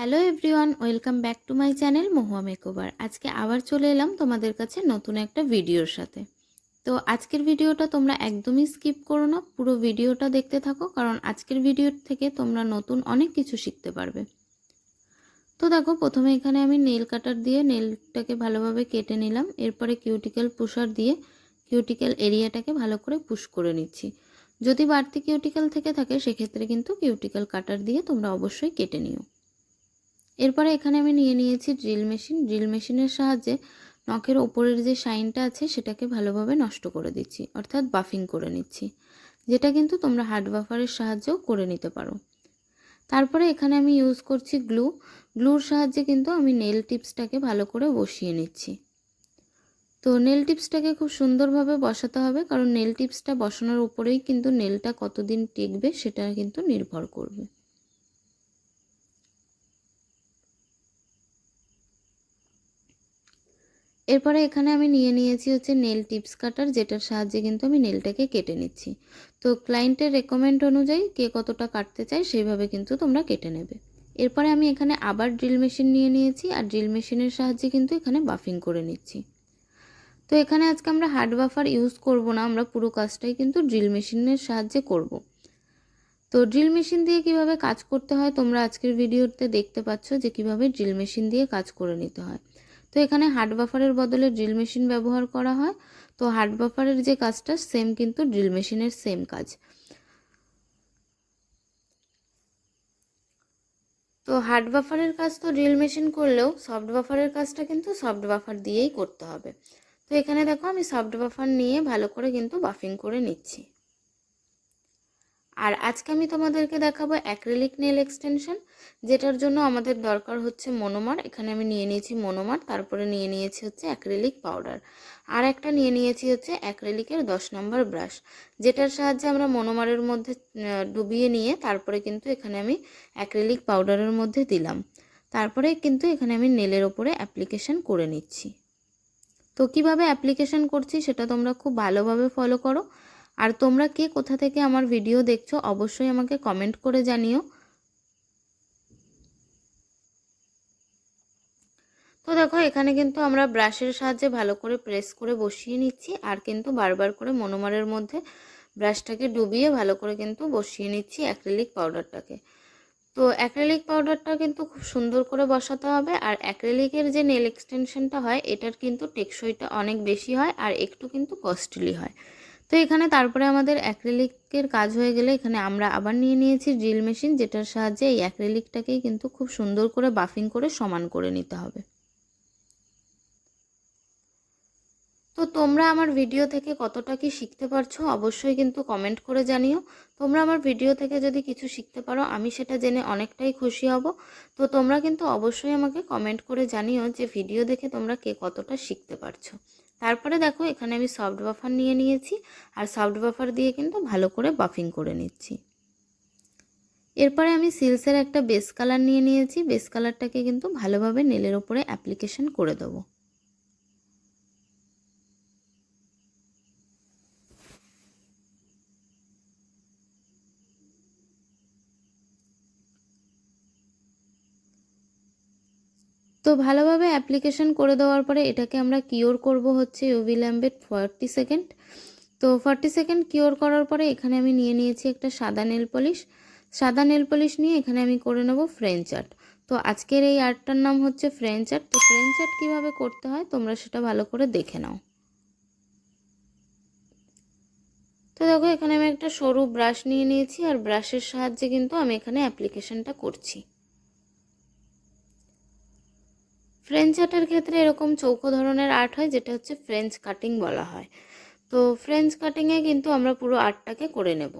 Hello everyone welcome back to my channel Mahua makeover আজকে আবার চলে এলাম তোমাদের কাছে নতুন একটা ভিডিওর সাথে। তো আজকের ভিডিওটা তোমরা একদমই স্কিপ করো না, পুরো ভিডিওটা দেখতে থাকো, কারণ আজকের ভিডিও থেকে তোমরা নতুন অনেক কিছু শিখতে পারবে। তো দেখো, প্রথমে এখানে আমি নেল কাটার দিয়ে নেলটাকে ভালোভাবে কেটে নিলাম, এরপরে কিউটিক্যাল পুষার দিয়ে কিউটিক্যাল এরিয়াটাকে ভালো করে পুশ করে নিচ্ছি। যদি বাড়তি কিউটিক্যাল থেকে থাকে, সেক্ষেত্রে কিন্তু কিউটিক্যাল কাটার দিয়ে তোমরা অবশ্যই কেটে নিও। এরপরে এখানে আমি নিয়ে নিয়েছি ড্রিল মেশিন। ড্রিল মেশিনের সাহায্যে নখের ওপরের যে শাইনটা আছে সেটাকে ভালোভাবে নষ্ট করে দিচ্ছি, অর্থাৎ বাফিং করে নিচ্ছি, যেটা কিন্তু তোমরা হার্ড বাফারের সাহায্যেও করে নিতে পারো। তারপরে এখানে আমি ইউজ করছি গ্লু। গ্লুর সাহায্যে কিন্তু আমি নেল টিপসটাকে ভালো করে বসিয়ে নিচ্ছি। তো নেল টিপসটাকে খুব সুন্দরভাবে বসাতে হবে, কারণ নেল টিপসটা বসানোর উপরেই কিন্তু নেলটা কতদিন টিকবে সেটা কিন্তু নির্ভর করবে। এরপরে এখানে আমি নিয়ে নিয়েছি হচ্ছে নেল টিপস কাটার যেটার সাহায্যে কিন্তু আমি নেলটাকে কেটে নিচ্ছি। তো ক্লায়েন্টের রেকমেন্ড অনুযায়ী কে কতটা কাটতে চায় সেইভাবে কিন্তু তোমরা কেটে নেবে। এরপরে আমি এখানে আবার ড্রিল মেশিন নিয়ে নিয়েছি আর ড্রিল মেশিনের সাহায্যে কিন্তু এখানে বাফিং করে নিচ্ছি। তো এখানে আজকে আমরা হার্ড বাফার ইউজ করব না, আমরা পুরো কাজটাই কিন্তু ড্রিল মেশিনের সাহায্যে করব। তো ড্রিল মেশিন দিয়ে কীভাবে কাজ করতে হয় তোমরা আজকের ভিডিওতে দেখতে পাচ্ছ যে কীভাবে ড্রিল মেশিন দিয়ে কাজ করে নিতে হয়। তো এখানে হার্ড বাফারের বদলে ড্রিল মেশিন ব্যবহার করা হয়। তো হার্ড বাফারের যে কাজটা, সেম কিন্তু ড্রিল মেশিনের সেম কাজ। তো হার্ড বাফারের কাজ তো ড্রিল মেশিন করলেও সফট বাফারের কাজটা কিন্তু সফট বাফার দিয়েই করতে হবে। তো এখানে দেখো আমি সফট বাফার নিয়ে ভালো করে কিন্তু বাফিং করে নিচ্ছি। আর আজকে আমি তোমাদেরকে দেখাবো অ্যাক্রিলিক নেল এক্সটেনশন যেটার জন্য আমাদের দরকার হচ্ছে মনোমার এখানে আমি নিয়ে নিয়েছি মনোমার তারপরে নিয়ে নিয়েছি হচ্ছে অ্যাক্রিলিক পাউডার আর একটা নিয়ে নিয়েছি হচ্ছে অ্যাক্রিলিকের দশ নম্বর ব্রাশ যেটার সাহায্যে আমরা মনোমারের মধ্যে ডুবিয়ে নিয়ে তারপরে কিন্তু এখানে আমি অ্যাক্রিলিক পাউডারের মধ্যে দিলাম। তারপরে কিন্তু এখানে আমি নেলের ওপরে অ্যাপ্লিকেশন করে নিচ্ছি। তো কীভাবে অ্যাপ্লিকেশন করছি সেটা তোমরা খুব ভালোভাবে ফলো করো। আর তোমরা কে কোথা থেকে আমার ভিডিও দেখছ, অবশ্যই আমাকে কমেন্ট করে জানিও। তো দেখো, এখানে কিন্তু আমরা ব্রাশের সাহায্যে ভালো করে প্রেস করে বসিয়ে নিচ্ছি, আর কিন্তু বারবার করে মনোমারের মধ্যে ব্রাশটাকে ডুবিয়ে ভালো করে কিন্তু বসিয়ে নিচ্ছি অ্যাক্রিলিক পাউডারটাকে তো অ্যাক্রিলিক পাউডারটা কিন্তু খুব সুন্দর করে বসাতে হবে, আর অ্যাক্রিলিকের যে নেল এক্সটেনশনটা হয়, এটার কিন্তু টেকসইটা অনেক বেশি হয়, আর একটু কিন্তু কস্টলি হয়। তো এখানে তারপরে আমাদের অ্যাক্রিলিকের কাজ হয়ে গেলে এখানে আমরা আবার নিয়ে নিয়েছি ড্রিল মেশিন, যেটার সাহায্যে এই অ্যাক্রিলিকটাকেই কিন্তু খুব সুন্দর করে বাফিং করে সমান করে নিতে হবে। তো তোমরা আমার ভিডিও থেকে কতটা কি শিখতে পারছ অবশ্যই কিন্তু কমেন্ট করে জানিও। তোমরা আমার ভিডিও থেকে যদি কিছু শিখতে পারো, আমি সেটা জেনে অনেকটাই খুশি হব। তো তোমরা কিন্তু অবশ্যই আমাকে কমেন্ট করে জানিও যে ভিডিও দেখে তোমরা কে কতটা শিখতে পারছ। তারপরে দেখো এখানে আমি সফট বাফার নিয়ে নিয়েছি, আর সফট বাফার দিয়ে কিন্তু ভালো করে বাফিং করে নিচ্ছি। এরপরে আমি সিলসের একটা বেস কালার নিয়ে নিয়েছি, বেস কালারটাকে কিন্তু ভালোভাবে নেলের ওপরে অ্যাপ্লিকেশন করে দেবো। তো ভালোভাবে অ্যাপ্লিকেশন করে দেওয়ার পরে এটাকে আমরা কিওর করব হচ্ছে ইউভি ল্যাম্পের ফর্টি সেকেন্ড তো ফর্টি সেকেন্ড কিওর করার পরে এখানে আমি নিয়ে নিয়েছি একটা সাদা নেল পলিশ সাদা নেল পলিশ নিয়ে এখানে আমি করে নেব ফ্রেঞ্চ আর্ট তো আজকের এই আর্টটার নাম হচ্ছে ফ্রেঞ্চ আর্ট তো ফ্রেঞ্চ আর্ট কীভাবে করতে হয় তোমরা সেটা ভালো করে দেখে নাও। তো দেখো এখানে আমি একটা সরু ব্রাশ নিয়ে নিয়েছি আর ব্রাশের সাহায্যে কিন্তু আমি এখানে অ্যাপ্লিকেশনটা করছি। ফ্রেঞ্চ আর্টের ক্ষেত্রে এরকম চৌকো ধরনের আর্ট হয়, যেটা হচ্ছে ফ্রেঞ্চ কাটিং বলা হয়। তো ফ্রেঞ্চ কাটিংয়ে কিন্তু আমরা পুরো আর্টটাকে করে নেব।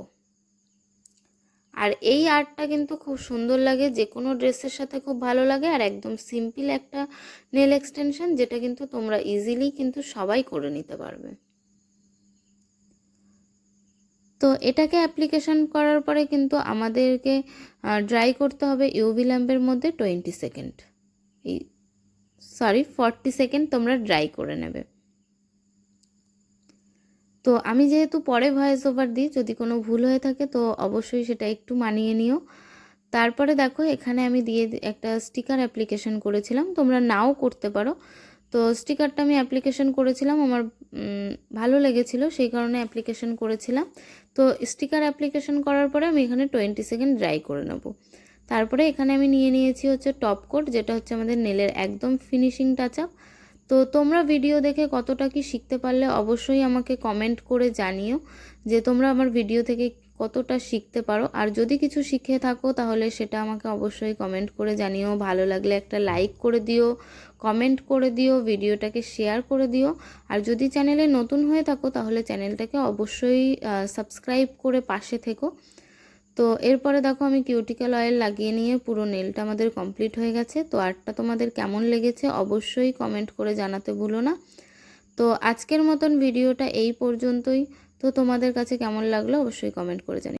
আর এই আর্টটা কিন্তু খুব সুন্দর লাগে যে কোনো ড্রেসের সাথে খুব ভালো লাগে, আর একদম সিম্পল একটা নেল এক্সটেনশন যেটা কিন্তু তোমরা ইজিলি কিন্তু সবাই করে নিতে পারবে। তো এটাকে অ্যাপ্লিকেশন করার পরে কিন্তু আমাদেরকে ড্রাই করতে হবে ইউভি ল্যাম্পের মধ্যে টোয়েন্টি সেকেন্ড এই সরি ফর্টি সেকেন্ড তোমরা ড্রাই করে নেবে। তো আমি যেহেতু পরে ভয়েস ওভার দিই, যদি কোনো ভুল হয়ে থাকে তো অবশ্যই সেটা একটু মানিয়ে নিও। তারপরে দেখো, এখানে আমি দিয়ে একটা স্টিকার অ্যাপ্লিকেশন করেছিলাম, তোমরা নাও করতে পারো। তো স্টিকারটা আমি অ্যাপ্লিকেশন করেছিলাম, আমার ভালো লেগেছিল, সেই কারণে অ্যাপ্লিকেশন করেছিলাম। তো স্টিকার অ্যাপ্লিকেশন করার পরে আমি এখানে টোয়েন্টি সেকেন্ড ড্রাই করে নেব। তারপরে এখানে আমি নিয়ে নিয়েছি হচ্ছে টপ কোট যেটা হচ্ছে আমাদের নেলের একদম ফিনিশিং টাচ আপ তো তোমরা ভিডিও দেখে কতটা কি শিখতে পারলে অবশ্যই আমাকে কমেন্ট করে জানিও যে তোমরা আমার ভিডিও থেকে কতটা শিখতে পারো। আর যদি কিছু শিখে থাকো তাহলে সেটা আমাকে অবশ্যই কমেন্ট করে জানিও। ভালো লাগলে একটা লাইক করে দিও কমেন্ট করে দিও ভিডিওটাকে শেয়ার করে দিও। আর যদি চ্যানেলে নতুন হয়ে থাকো তাহলে চ্যানেলটাকে অবশ্যই সাবস্ক্রাইব করে পাশে থেকো। তো এরপরে দেখো আমি কিউটিক্যাল অয়েল লাগিয়ে নিয়ে পুরো নেলটা আমাদের কমপ্লিট হয়ে গেছে। তো আর্টটা তোমাদের কেমন লেগেছে অবশ্যই কমেন্ট করে জানাতে ভুলো না। তো আজকের মতন ভিডিওটা এই পর্যন্তই। তো তোমাদের কাছে কেমন লাগল অবশ্যই কমেন্ট করে জানিও